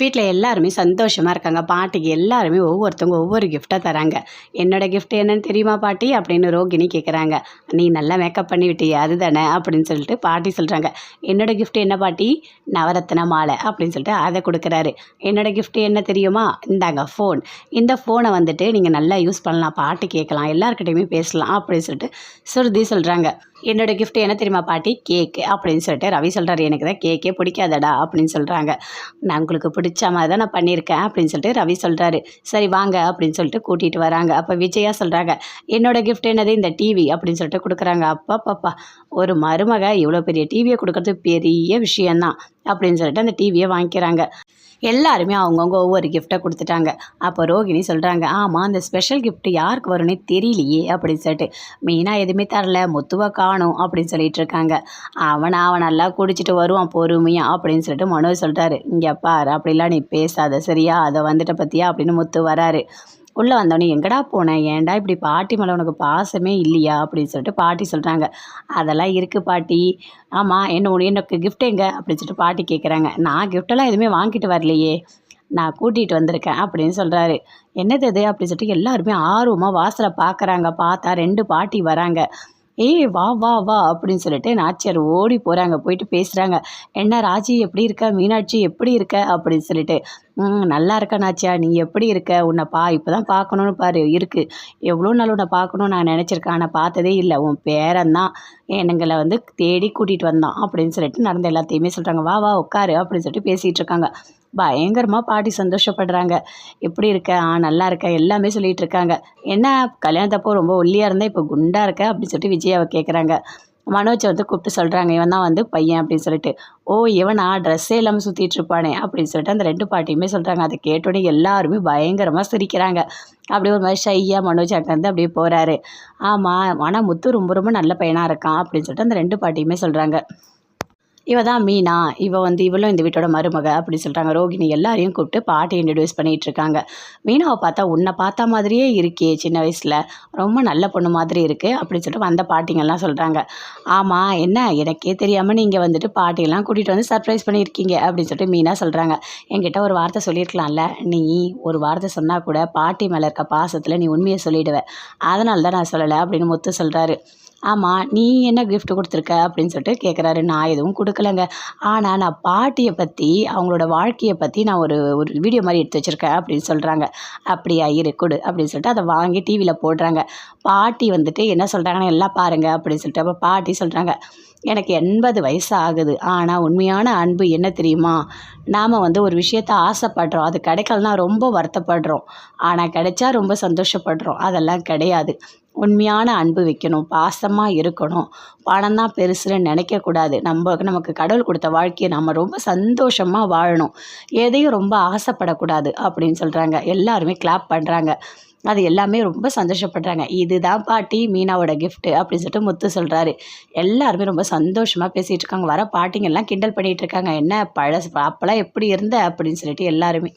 வீட்டில் எல்லாருமே சந்தோஷமாக இருக்காங்க. பாட்டிக்கு எல்லாருமே ஒவ்வொருத்தவங்க ஒவ்வொரு கிஃப்ட்டாக தராங்க. என்னோட கிஃப்ட் என்னன்னு தெரியுமா பாட்டி? அப்படின்னு ரோகிணி கேட்குறாங்க நீ நல்லா மேக்கப் பண்ணிவிட்டியே அதுதானே? அப்படின்னு சொல்லிட்டு பாட்டி சொல்கிறாங்க என்னோட கிஃப்ட் என்ன பாட்டி? நவரத்ன மாலை. அப்படின்னு சொல்லிட்டு அதை கொடுக்குறாரு. என்னோட கிஃப்ட் என்ன தெரியுமா? இந்தாங்க ஃபோன் இந்த ஃபோனை வந்துட்டு நீங்கள் நல்லா யூஸ் பண்ணலாம். பாட்டு கேட்கலாம் எல்லாருக்கிட்டையுமே பேசலாம் அப்படின்னு சொல்லிட்டு சுருதி சொல்கிறாங்க என்னோடய கிஃப்ட் என்ன தெரியுமா பாட்டி? கேக்கு அப்படின்னு சொல்லிட்டு ரவி சொல்கிறாரு எனக்கு தான் கேக்கே பிடிக்காதடா அப்படின்னு சொல்கிறாங்க நான் உங்களுக்கு பிடிச்ச மாதிரி தான் நான் பண்ணியிருக்கேன் அப்படின்னு சொல்லிட்டு ரவி சொல்கிறாரு சரி வாங்க அப்படின்னு சொல்லிட்டு கூட்டிகிட்டு வராங்க. அப்போ விஜயா சொல்கிறாங்க என்னோடய கிஃப்ட் என்னது? இந்த டிவி அப்படின்னு சொல்லிட்டு கொடுக்குறாங்க. அப்பா பாப்பா ஒரு மருமக இவ்வளோ பெரிய டிவியை கொடுக்கறது பெரிய விஷயந்தான் அப்படின்னு சொல்லிட்டு அந்த டிவியை வாங்கிக்கிறாங்க. எல்லாருமே அவங்கவுங்க ஒவ்வொரு கிஃப்ட்டை கொடுத்துட்டாங்க. அப்போ ரோகிணி சொல்கிறாங்க ஆமாம் அந்த ஸ்பெஷல் கிஃப்ட் யாருக்கு வரும்னே தெரியலையே அப்படின்னு சொல்லிட்டு. மெயினாக எதுவுமே தரல முத்துவை காணும் அப்படின்னு சொல்லிட்டு இருக்காங்க. அவன் அவன் நல்லா குடிச்சிட்டு வருவான் பொறுமையாக அப்படின்னு சொல்லிட்டு மனோஜ் சொல்கிறாரு இங்கே பாரு அப்படிலாம் நீ பேசாத சரியா? அதை வந்துட்ட பற்றியா அப்படின்னு முத்து வராரு. உள்ளே வந்தோடனே எங்கடா போனேன் ஏன்டா இப்படி பாட்டி மேலே உனக்கு பாசமே இல்லையா? அப்படின்னு சொல்லிட்டு பாட்டி சொல்கிறாங்க அதெல்லாம் இருக்குது பாட்டி. ஆமாம் என்ன உன- எனக்கு கிஃப்ட் எங்க? அப்படின்னு சொல்லிட்டு பாட்டி கேட்குறாங்க நான் கிஃப்டெல்லாம் எதுவுமே வாங்கிட்டு வரலையே. நான் கூட்டிகிட்டு வந்திருக்கேன் அப்படின்னு சொல்கிறாரு என்னது இது? அப்படின்னு சொல்லிட்டு எல்லாருமே ஆர்வமாக வாசலை பார்க்குறாங்க பார்த்தா ரெண்டு பாட்டி வராங்க. ஏய் வா வா வா அப்படின்னு சொல்லிட்டு நாச்சியார் ஓடி போகிறாங்க போயிட்டு பேசுகிறாங்க என்ன ராஜி எப்படி இருக்க? மீனாட்சி எப்படி இருக்க? அப்படின்னு சொல்லிட்டு ம் நல்லா இருக்க நாச்சியா. நீ எப்படி இருக்க? உன்னை பா இப்போ தான் பார்க்கணுன்னு பாரு. இருக்குது எவ்வளோ நாள் உன்னை பார்க்கணுன்னு நான் நினச்சிருக்கேன். ஆனால் பார்த்ததே இல்லை. உன் பேரன் தான். எங்களை வந்து தேடி கூட்டிகிட்டு வந்தான். அப்படின்னு சொல்லிட்டு நடந்த எல்லாத்தையுமே சொல்கிறாங்க வா வா உட்காரு. அப்படின்னு சொல்லிட்டு பேசிகிட்டு இருக்காங்க. பயங்கரமாக பாட்டி சந்தோஷப்படுறாங்க. எப்படி இருக்க? ஆ நல்லா இருக்க. எல்லாமே சொல்லிட்டு இருக்காங்க. என்ன? கல்யாணத்தப்போ ரொம்ப ஒல்லியாக இருந்தால் இப்போ குண்டாக இருக்க? அப்படின்னு சொல்லிட்டு விஜயாவை கேட்குறாங்க மனோஜை வந்து கூப்பிட்டு சொல்கிறாங்க இவன் தான் வந்து பையன் அப்படின்னு சொல்லிட்டு. ஓ இவனா? ட்ரெஸ்ஸே இல்லாமல் சுற்றிட்டு இருப்பானே அப்படின்னு சொல்லிட்டு அந்த ரெண்டு பாட்டியுமே சொல்கிறாங்க அதை கேட்டோடனே எல்லாருமே பயங்கரமாக சிரிக்கிறாங்க. அப்படியே ஒரு மாதிரி ஷையாக மனோஜ் அங்கேருந்து அப்படியே போகிறாரு ஆமாம் ஆனால் முத்து ரொம்ப ரொம்ப நல்ல பையனாக இருக்கான் அப்படின்னு சொல்லிட்டு அந்த ரெண்டு பாட்டியுமே சொல்கிறாங்க இவ தான் மீனா. இவ வந்து இவளும் இந்த வீட்டோட மருமக அப்படின்னு சொல்கிறாங்க ரோகிணி எல்லாரையும் கூப்பிட்டு பாட்டி இன்ட்ரடியூஸ் பண்ணிகிட்டு இருக்காங்க. மீனாவை பார்த்தா உன்னை பார்த்தா மாதிரியே இருக்கே சின்ன வயசில். ரொம்ப நல்ல பொண்ணு மாதிரி இருக்குது அப்படின்னு சொல்லிட்டு வந்த பாட்டிங்கெல்லாம் சொல்கிறாங்க ஆமாம் என்ன? எனக்கே தெரியாமல் நீங்கள் வந்துட்டு பாட்டியெல்லாம் கூட்டிகிட்டு வந்து சர்ப்ரைஸ் பண்ணியிருக்கீங்க அப்படின்னு சொல்லிட்டு மீனா சொல்கிறாங்க என்கிட்ட ஒரு வார்த்தை சொல்லியிருக்கலாம்ல. நீ ஒரு வார்த்தை சொன்னால் கூட பாட்டி மேலே இருக்க பாசத்தில் நீ உண்மையை சொல்லிவிடுவேன் அதனால தான் நான் சொல்லலை அப்படின்னு முத்து சொல்கிறாரு ஆமாம் நீ என்ன கிஃப்ட் கொடுத்துருக்க? அப்படின்னு சொல்லிட்டு கேட்குறாரு நான் எதுவும் கொடுக்கலங்க. ஆனால் நான் பாட்டியை பற்றி அவங்களோட வாழ்க்கையை பற்றி நான் ஒரு ஒரு வீடியோ மாதிரி எடுத்து வச்சுருக்கேன் அப்படின்னு சொல்கிறாங்க அப்படியா இரு கொடு அப்படின்னு சொல்லிட்டு அதை வாங்கி டிவியில் போடுறாங்க. பாட்டி வந்துட்டு என்ன சொல்கிறாங்கன்னு எல்லாம் பாருங்கள் அப்படின்னு சொல்லிட்டு அப்போ பாட்டி சொல்கிறாங்க எனக்கு எண்பது வயசு ஆகுது. ஆனால் உண்மையான அன்பு என்ன தெரியுமா? நாம் வந்து ஒரு விஷயத்த ஆசைப்படுறோம். அது கிடைக்கலனா ரொம்ப வருத்தப்படுறோம். ஆனால் கிடைச்சா ரொம்ப சந்தோஷப்படுறோம். அதெல்லாம் கிடையாது. உண்மையான அன்பு வைக்கணும் பாசமாக இருக்கணும். பணம் தான் பெருசுன்னு நினைக்கக்கூடாது. நம்ம நமக்கு கடவுள் கொடுத்த வாழ்க்கையை நம்ம ரொம்ப சந்தோஷமாக வாழணும். எதையும் ரொம்ப ஆசைப்படக்கூடாது அப்படின்னு சொல்கிறாங்க எல்லாருமே கிளாப் பண்ணுறாங்க அது எல்லாமே ரொம்ப சந்தோஷப்படுறாங்க. இதுதான் பாட்டி மீனாவோட கிஃப்ட்டு அப்படின்னு சொல்லிட்டு முத்து சொல்கிறாரு எல்லாருமே ரொம்ப சந்தோஷமாக பேசிகிட்டு இருக்காங்க. வர பாட்டிங்கெல்லாம் கிண்டல் பண்ணிகிட்டு இருக்காங்க. என்ன பழசு அப்போல்லாம் எப்படி இருந்த? அப்படின்னு சொல்லிட்டு எல்லாருமே.